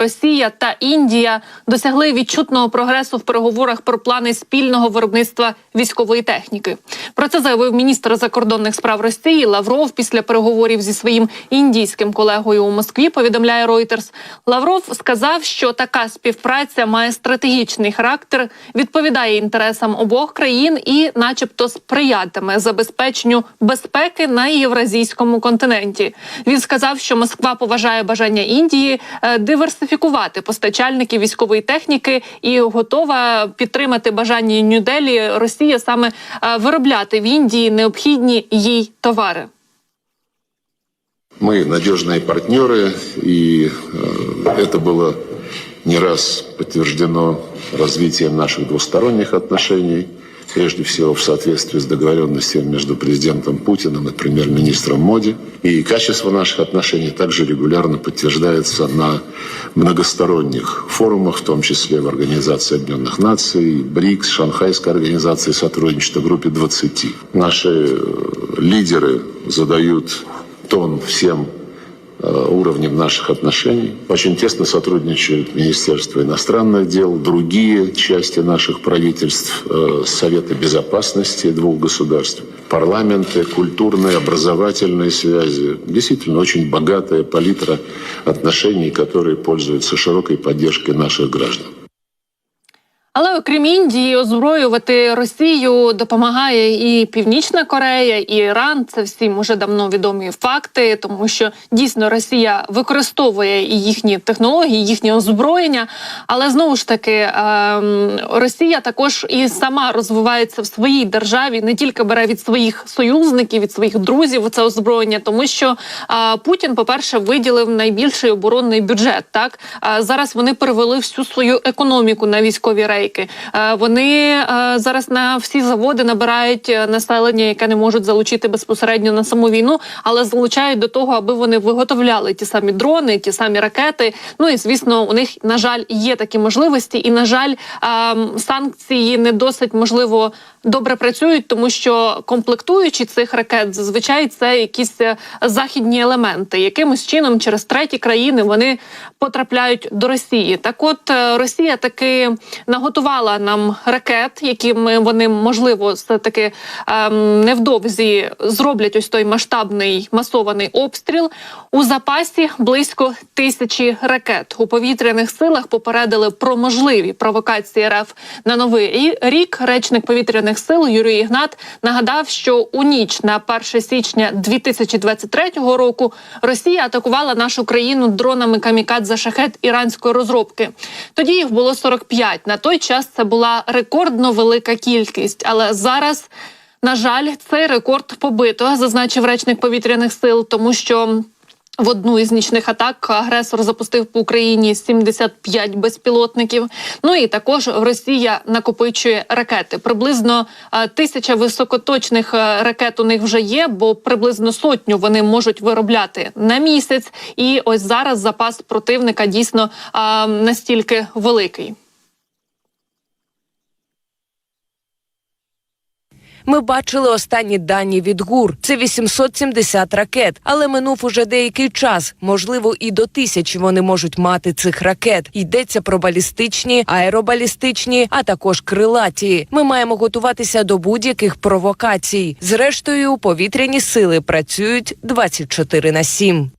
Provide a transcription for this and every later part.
Росія та Індія досягли відчутного прогресу в переговорах про плани спільного виробництва військової техніки. Про це заявив міністр закордонних справ Росії Лавров після переговорів зі своїм індійським колегою у Москві. Повідомляє Reuters. Лавров сказав, що така співпраця має стратегічний характер, відповідає інтересам обох країн і, начебто, сприятиме забезпеченню безпеки на євразійському континенті. Він сказав, що Москва поважає бажання Індії е, диверсифікувати постачальників військової техніки і готова підтримати бажання Нью-Делі Росія саме е, виробляти в Індії необхідні їй товари. Мы надежные партнеры, и э, это было не раз подтверждено развитием наших двусторонних отношений, Прежде всего в соответствии с договоренностями между президентом Путиным и премьер-министром Моди. И качество наших отношений также регулярно подтверждается на многосторонних форумах, в том числе в Организации Объединенных Наций, БРИКС, Шанхайской организации сотрудничества, группе 20. Наши э, лидеры задают тон всем уровнем наших отношений. Очень тесно сотрудничают Министерство иностранных дел, другие части наших правительств, э, Советы безопасности двух государств, парламенты, культурные, образовательные связи. Действительно, очень богатая палитра отношений, которые пользуются широкой поддержкой наших граждан. Але окрім Індії, озброювати Росію допомагає і Північна Корея, і Іран. Це всім уже давно відомі факти, тому що дійсно Росія використовує і їхні технології, їхнє озброєння. Але знову ж таки, ем, Росія також і сама розвивається в своїй державі, не тільки бере від своїх союзників, від своїх друзів це озброєння, тому що Путін, по перше, виділив найбільший оборонний бюджет. Так зараз вони перевели всю свою економіку на військові рейки. Е, Вони е, зараз на всі заводи набирають е, населення, яке не можуть залучити безпосередньо на саму війну, але залучають до того, аби вони виготовляли ті самі дрони, ті самі ракети. Ну і звісно, у них на жаль є такі можливості, і на жаль, санкції не досить можливо добре працюють, тому що комплектуючі цих ракет зазвичай це якісь західні елементи. Якимось чином через треті країни вони потрапляють до Росії. Так, от Росія таки наготувала нам ракет, які ми вони можливо таки ем, невдовзі зроблять ось той масштабний масований обстріл. У запасі близько тисячі ракет у повітряних силах попередили про можливі провокації РФ на новий рік. Речник повітряних сил Юрій Ігнат нагадав, що у ніч на 1 січня 2023 року Росія атакувала нашу країну дронами камікадзе шахет іранської розробки. Тоді їх було 45. На той час це була рекордно велика кількість, але зараз. На жаль, цей рекорд побито, зазначив речник повітряних сил, тому що в одну із нічних атак агресор запустив по Україні 75 безпілотників. Ну і також Росія накопичує ракети. Приблизно е, тисяча високоточних е, ракет у них вже є, бо приблизно сотню вони можуть виробляти на місяць. І ось зараз запас противника дійсно е, настільки великий. Ми бачили останні дані від ГУР. Це 870 ракет, але минув уже деякий час. Можливо, і до тисячі вони можуть мати цих ракет. Йдеться про балістичні, аеробалістичні, а також крилаті. Ми маємо готуватися до будь-яких провокацій. Зрештою, повітряні сили працюють 24 на 7.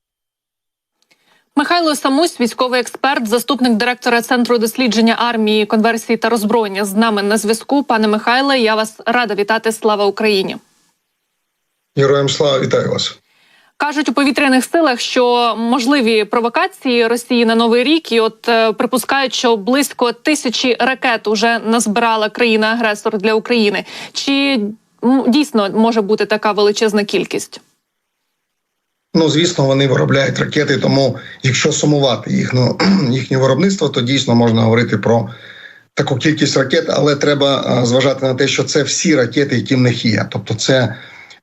Михайло Самусь, військовий експерт, заступник директора центру дослідження армії, конверсії та роззброєння з нами на зв'язку. Пане Михайле, я вас рада вітати. Слава Україні! Героям слава вітаю вас. Кажуть у повітряних силах, що можливі провокації Росії на новий рік, і от е, припускають, що близько тисячі ракет уже назбирала країна-агресор для України. Чи дійсно може бути така величезна кількість? Ну звісно, вони виробляють ракети, тому якщо сумувати їхню, їхнє виробництво, то дійсно можна говорити про таку кількість ракет, але треба зважати на те, що це всі ракети, які в них є. Тобто, це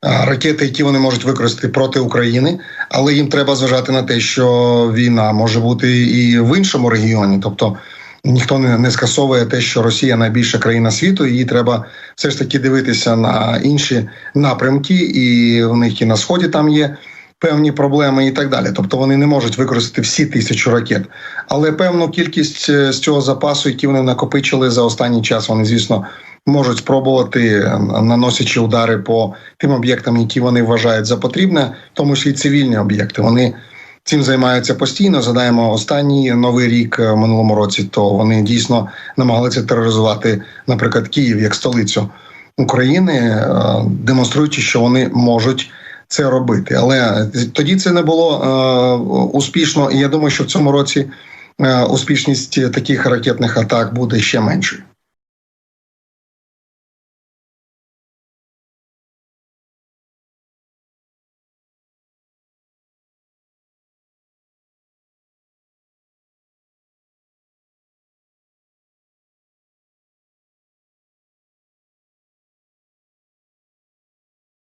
ракети, які вони можуть використати проти України, але їм треба зважати на те, що війна може бути і в іншому регіоні. Тобто ніхто не, не скасовує те, що Росія найбільша країна світу. Їй треба все ж таки дивитися на інші напрямки, і в них і на сході там є певні проблеми, і так далі. Тобто вони не можуть використати всі тисячу ракет, але певну кількість е, з цього запасу, який вони накопичили за останній час, вони звісно. Можуть спробувати наносячи удари по тим об'єктам, які вони вважають за потрібне, в тому числі цивільні об'єкти. Вони цим займаються постійно. Згадаємо останній новий рік е, в минулому році. То вони дійсно намагалися тероризувати, наприклад, Київ як столицю України, е, демонструючи, що вони можуть це робити. Але тоді це не було е, успішно, і я думаю, що в цьому році е, успішність таких ракетних атак буде ще меншою.